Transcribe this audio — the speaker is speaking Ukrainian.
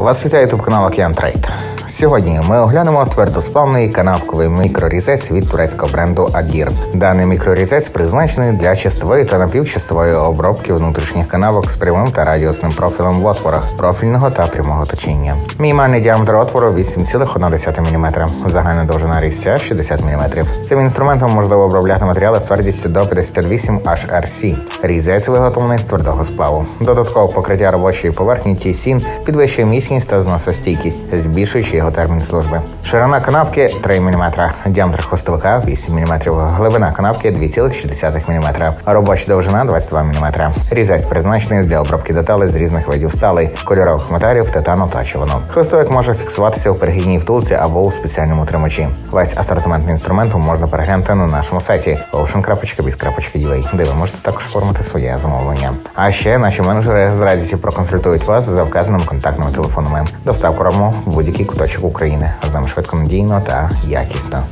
Вас вітає ютуб канал Океан Трейд. Сьогодні ми оглянемо твердосплавний канавковий мікрорізець від турецького бренду Agir. Даний мікрорізець призначений для частової та напівчастової обробки внутрішніх канавок з прямим та радіусним профілем в отворах профільного та прямого точіння. Мінімальний діаметр отвору 8,1 мм, загальна довжина різця 60 мм. Цим інструментом можливо обробляти матеріали з твердістю до 58 HRC. Різець виготовлений з твердого сплаву. Додаткове покриття робочої поверхні T-SIN підвищує міцність та зносостійкість, збільшуючи його термін служби. Ширина канавки 3 мм, діаметр хвостовика 8 мм, глибина канавки 2,6 мм, робоча довжина 22 мм. Різець призначений для обробки деталей з різних видів сталей, кольорових матеріалів, титану та човину. Хвостовик може фіксуватися у перегідній втулці або у спеціальному тримачі. Весь асортимент інструменту можна переглянути на нашому сайті ocean.biz.ua, де ви можете також оформити своє замовлення. А ще наші менеджери з радістю проконсультують вас за вказаними контактними телефонами. Доставку робимо в будь-який куточок України. З нами швидко надійно та якісно.